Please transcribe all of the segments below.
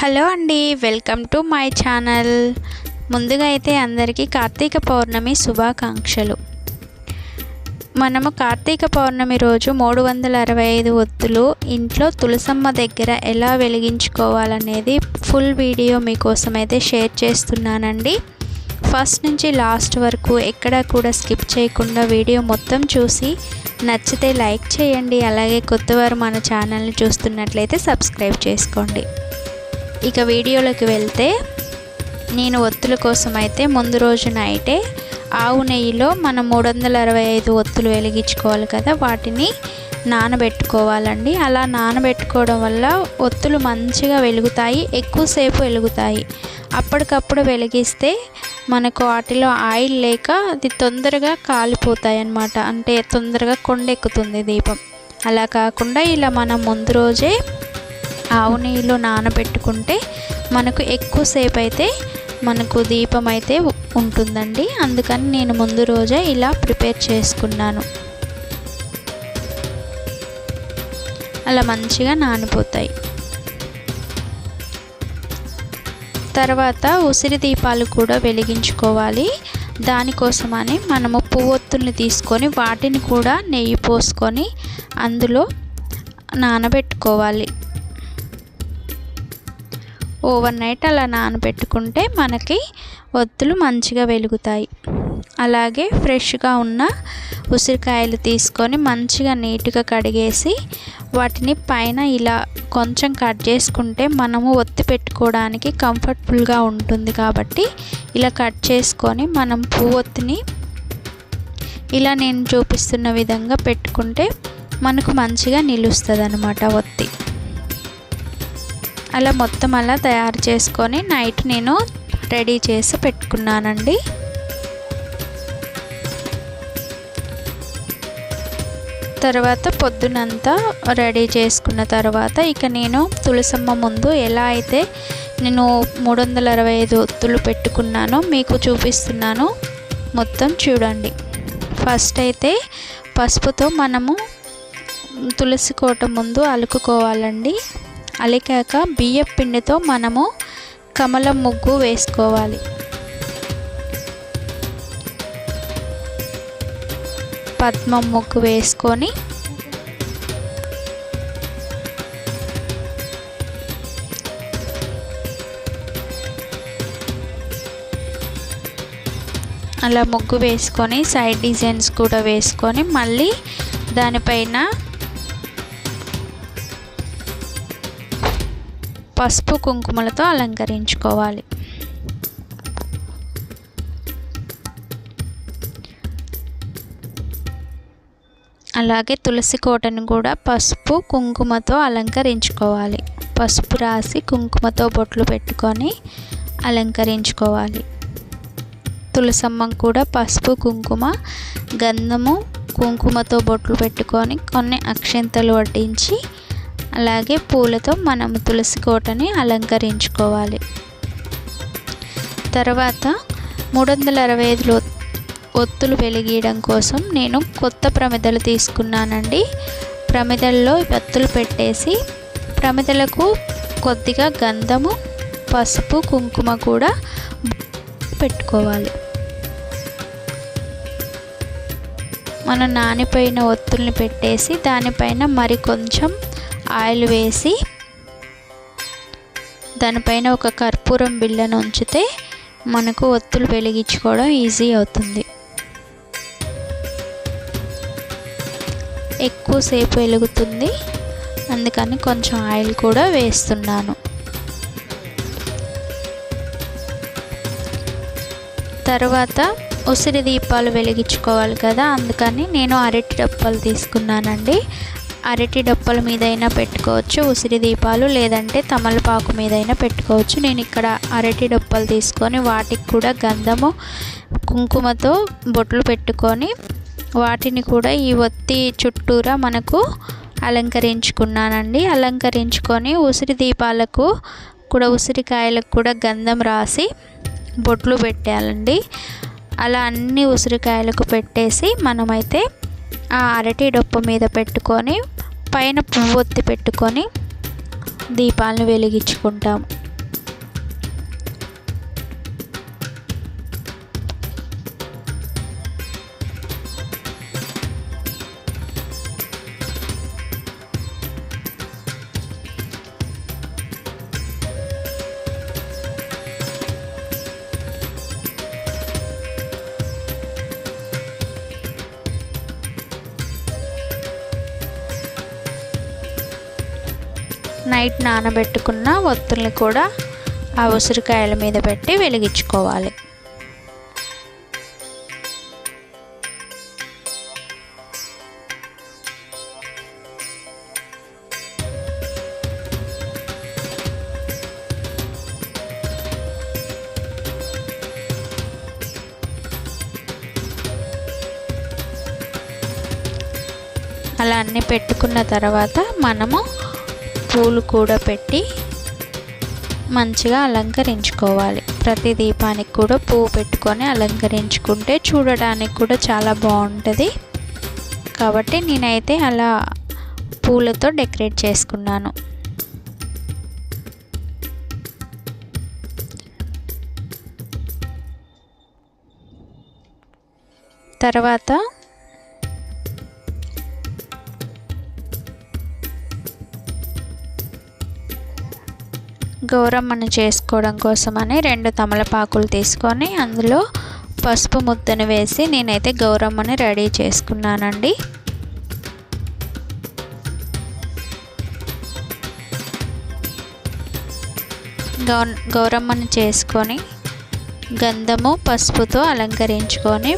Hello అండి welcome to my channel. ముందుగా అయితే అందరికీ కార్తీక పౌర్ణమి శుభాకాంక్షలు. మనము కార్తీక పౌర్ణమి రోజు మూడు వందల అరవై ఐదు ఒత్తులు ఇంట్లో తులసమ్మ దగ్గర ఎలా వెలిగించుకోవాలనేది ఫుల్ వీడియో మీకోసం అయితే షేర్ చేస్తున్నానండి. ఫస్ట్ నుంచి లాస్ట్ వరకు ఎక్కడా కూడా స్కిప్ చేయకుండా వీడియో మొత్తం చూసి నచ్చితే లైక్ చేయండి అలాగే కొత్తవారు మన ఛానల్ని చూస్తున్నట్లయితే సబ్స్క్రైబ్ చేసుకోండి. ఇక వీడియోలోకి వెళ్తే నేను ఒత్తుల కోసం అయితే ముందు రోజు నైటే ఆవు నెయ్యిలో మనం మూడు వందల అరవై ఐదు ఒత్తులు వెలిగించుకోవాలి కదా వాటిని నానబెట్టుకోవాలండి. అలా నానబెట్టుకోవడం వల్ల ఒత్తులు మంచిగా వెలుగుతాయి ఎక్కువసేపు వెలుగుతాయి. అప్పటికప్పుడు వెలిగిస్తే మనకు వాటిలో ఆయిల్ లేక అది తొందరగా కాలిపోతాయి అన్నమాట అంటే తొందరగా కొండెక్కుతుంది దీపం. అలా కాకుండా ఇలా మనం ముందు రోజే ఆవు నీళ్ళు నానబెట్టుకుంటే మనకు ఎక్కువసేపు అయితే మనకు దీపం అయితే ఉంటుందండి. అందుకని నేను ముందు రోజే ఇలా ప్రిపేర్ చేసుకున్నాను. అలా మంచిగా నానిపోతాయి. తర్వాత ఉసిరి దీపాలు కూడా వెలిగించుకోవాలి. దానికోసమని మనము పువ్వొత్తుల్ని తీసుకొని వాటిని కూడా నెయ్యి పోసుకొని అందులో నానబెట్టుకోవాలి. ఓవర్ నైట్ అలా నానబెట్టుకుంటే మనకి ఒత్తులు మంచిగా వెలుగుతాయి. అలాగే ఫ్రెష్గా ఉన్న ఉసిరికాయలు తీసుకొని మంచిగా నీట్గా కడిగేసి వాటిని పైన ఇలా కొంచెం కట్ చేసుకుంటే మనము ఒత్తి పెట్టుకోవడానికి కంఫర్టబుల్గా ఉంటుంది కాబట్టి ఇలా కట్ చేసుకొని మనం పువ్వొత్తిని ఇలా నేను చూపిస్తున్న విధంగా పెట్టుకుంటే మనకు మంచిగా నిలుస్తుంది అనమాట ఒత్తి. అలా మొత్తం అలా తయారు చేసుకొని నైట్ నేను రెడీ చేసి పెట్టుకున్నానండి. తర్వాత పొద్దునంతా రెడీ చేసుకున్న తర్వాత ఇక నేను తులసమ్మ ముందు ఎలా అయితే నేను మూడు వందల అరవై ఐదు ఒత్తులు పెట్టుకున్నానో మీకు చూపిస్తున్నాను. మొత్తం చూడండి. ఫస్ట్ అయితే పసుపుతో మనము తులసి కోట ముందు అలుకుకోవాలండి. అలికాక బియ్యం పిండితో మనము కమలం ముగ్గు వేసుకోవాలి. పద్మం ముగ్గు వేసుకొని అలా ముగ్గు వేసుకొని సైడ్ డిజైన్స్ కూడా వేసుకొని మళ్ళీ దానిపైన పసుపు కుంకుమలతో అలంకరించుకోవాలి. అలాగే తులసి కోటను కూడా పసుపు కుంకుమతో అలంకరించుకోవాలి. పసుపు రాసి కుంకుమతో బొట్లు పెట్టుకొని అలంకరించుకోవాలి. తులసమ్మ కూడా పసుపు కుంకుమ గంధము కుంకుమతో బొట్లు పెట్టుకొని కొన్ని అక్షంతలు వడ్డించి అలాగే పూలతో మనం తులసి కోటని అలంకరించుకోవాలి. తర్వాత మూడు వందల అరవై ఐదులో ఒత్తులు వెలిగీయడం కోసం నేను కొత్త ప్రమిదలు తీసుకున్నానండి. ప్రమిదల్లో ఒత్తులు పెట్టేసి ప్రమిదలకు కొద్దిగా గంధము పసుపు కుంకుమ కూడా పెట్టుకోవాలి. మనం నానిపోయిన ఒత్తుల్ని పెట్టేసి దానిపైన మరి కొంచెం ఆయిల్ వేసి దానిపైన ఒక కర్పూరం బిళ్ళను ఉంచితే మనకు ఒత్తులు వెలిగించుకోవడం ఈజీ అవుతుంది. ఎక్కువసేపు వెలుగుతుంది. అందుకని కొంచెం ఆయిల్ కూడా వేస్తున్నాను. తర్వాత ఉసిరి దీపాలు వెలిగించుకోవాలి కదా అందుకని నేను అరటి డప్పాలు తీసుకున్నానండి. అరటి డప్పల మీదైనా పెట్టుకోవచ్చు ఉసిరి దీపాలు లేదంటే తమలపాకు మీదైనా పెట్టుకోవచ్చు. నేను ఇక్కడ అరటి డప్పలు తీసుకొని వాటికి కూడా గంధము కుంకుమతో బొట్లు పెట్టుకొని వాటిని కూడా ఈ ఒత్తి చుట్టూరా మనకు అలంకరించుకున్నానండి. అలంకరించుకొని ఉసిరి దీపాలకు కూడా ఉసిరికాయలకు కూడా గంధం రాసి బొట్లు పెట్టాలండి. అలా అన్ని ఉసిరికాయలకు పెట్టేసి మనమైతే ఆ అరటి డొప్ప మీద పెట్టుకొని పైన పువ్వొత్తి పెట్టుకొని దీపాలను వెలిగించుకుంటాం. నైట్ నానబెట్టుకున్న ఒత్తుల్ని కూడా ఆ ఉసిరికాయల మీద పెట్టి వెలిగించుకోవాలి. అలా అన్నీ పెట్టుకున్న తర్వాత మనము పూలు కూడా పెట్టి మంచిగా అలంకరించుకోవాలి. ప్రతి దీపానికి కూడా పువ్వు పెట్టుకొని అలంకరించుకుంటే చూడడానికి కూడా చాలా బాగుంటుంది. కాబట్టి నేనైతే అలా పూలతో డెకరేట్ చేసుకున్నాను. తర్వాత గౌరమ్మను చేసుకోవడం కోసమని రెండు తమలపాకులు తీసుకొని అందులో పసుపు ముద్దను వేసి నేనైతే గౌరమ్మని రెడీ చేసుకున్నానండి. గౌ గౌరమ్మను చేసుకొని గంధము పసుపుతో అలంకరించుకొని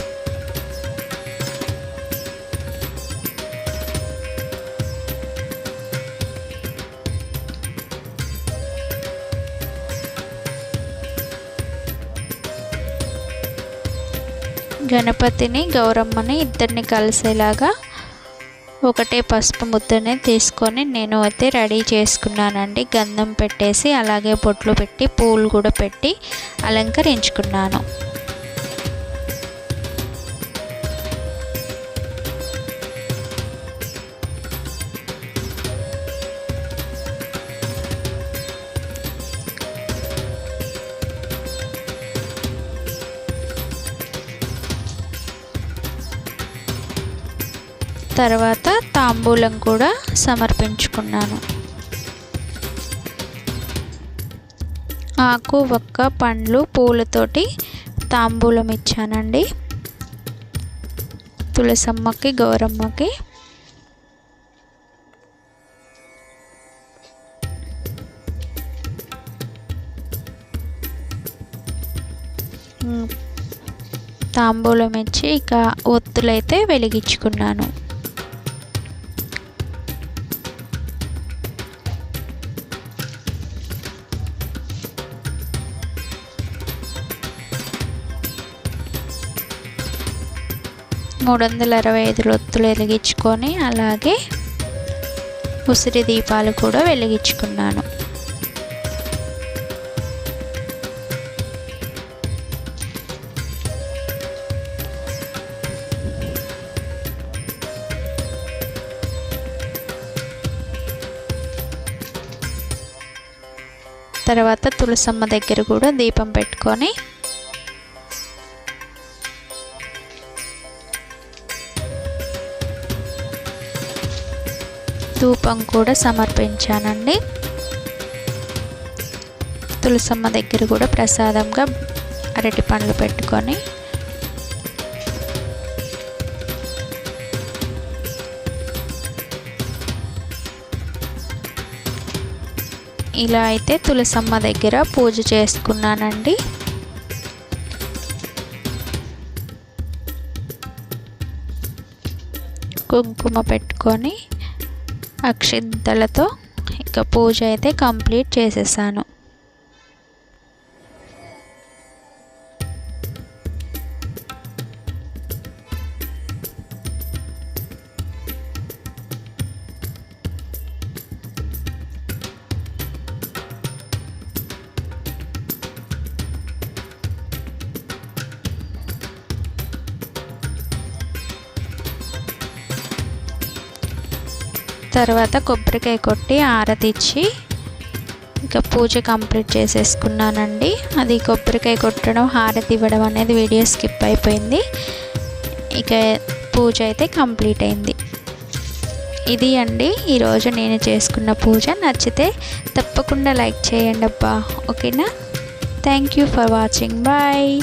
గణపతిని గౌరమ్మని ఇద్దరిని కలిసేలాగా ఒకటే పసుపు ముద్దనే తీసుకొని నేను అయితే రెడీ చేసుకున్నానండి. గంధం పెట్టేసి అలాగే బొట్లు పెట్టి పూలు కూడా పెట్టి అలంకరించుకున్నాను. తర్వాత తాంబూలం కూడా సమర్పించుకున్నాను. ఆకు ఒక్క పండ్లు పూలతోటి తాంబూలం ఇచ్చానండి. తులసమ్మకి గౌరమ్మకి. తాంబూలం ఇచ్చి ఇక ఒత్తులైతే వెలిగించుకున్నాను. మూడు వందల అరవై ఐదు ఒత్తులు వెలిగించుకొని అలాగే ఉసిరి దీపాలు కూడా వెలిగించుకున్నాను. తర్వాత తులసమ్మ దగ్గర కూడా దీపం పెట్టుకొని ధూపం కూడా సమర్పించానండి. తులసమ్మ దగ్గర కూడా ప్రసాదంగా అరటి పండ్లు పెట్టుకొని ఇలా అయితే తులసమ్మ దగ్గర పూజ చేసుకున్నానండి. కుంకుమ పెట్టుకొని అక్షింతలతో ఇక పూజ అయితే కంప్లీట్ చేసేసాను. తర్వాత కొబ్బరికాయ కొట్టి ఆరతిచ్చి ఇంకా పూజ కంప్లీట్ చేసేసుకున్నానండి. అది కొబ్బరికాయ కొట్టడం హారతి ఇవ్వడం అనేది వీడియో స్కిప్ అయిపోయింది. ఇక పూజ అయితే కంప్లీట్ అయింది. ఇది అండి. ఈరోజు నేను చేసుకున్న పూజ. నచ్చితే తప్పకుండా లైక్ చేయండి అబ్బా ఓకేనా? Thank you for watching. Bye.